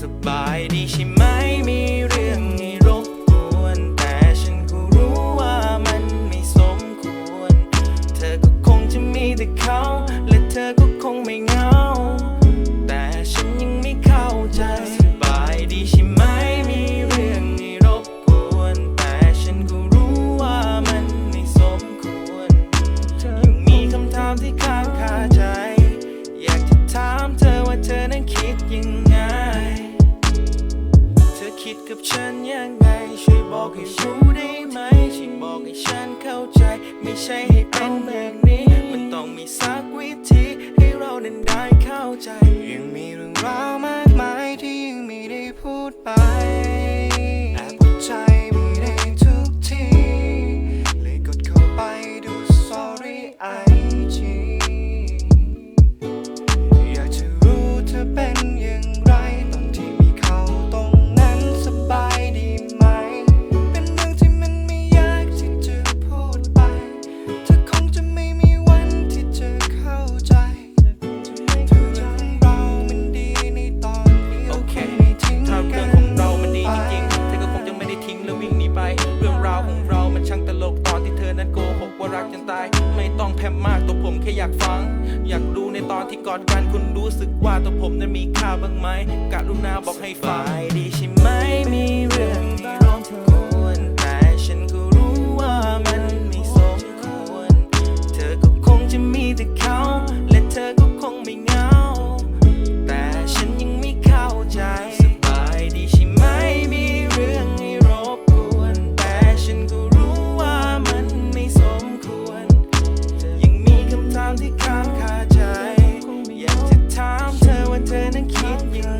สบายดีใช่ไหมมีเรื่องให้รบกวน แต่ฉันก็รู้ว่ามันไม่สมควร เธอก็คงจะมีแต่เขา และเธอก็คงไม่เหงา แต่ฉันยังไม่เข้าใจสบายดีใช่ไหมมีเรื่องให้รบกวน แต่ฉันก็รู้ว่ามันไม่สมควรยังมีคำถามที่ค้างคาใจ อยากจะถามเธอว่าเธอนั้นคิดยังไง คิดกับฉันยังไง ช่วยบอกให้รู้ได้ไหมช่วยบอกให้ฉันเข้าใจ ไม่ใช่ให้เป็นแบบนี้ มันต้องมีสักวิธี ให้เรานั้นได้เข้าใจ ยังมีเรื่องราวมากมายที่ยังไม่ได้พูดไป รักจนตาย ไม่ต้องแพมมากตัวผมแค่อยากฟัง อยากดูในตอนที่กอดกันคุณรู้สึกว่าตัวผมนั้นมีค่าบ้างไหมกะรุณาบอกให้ฟังดีใช่ไห and keep you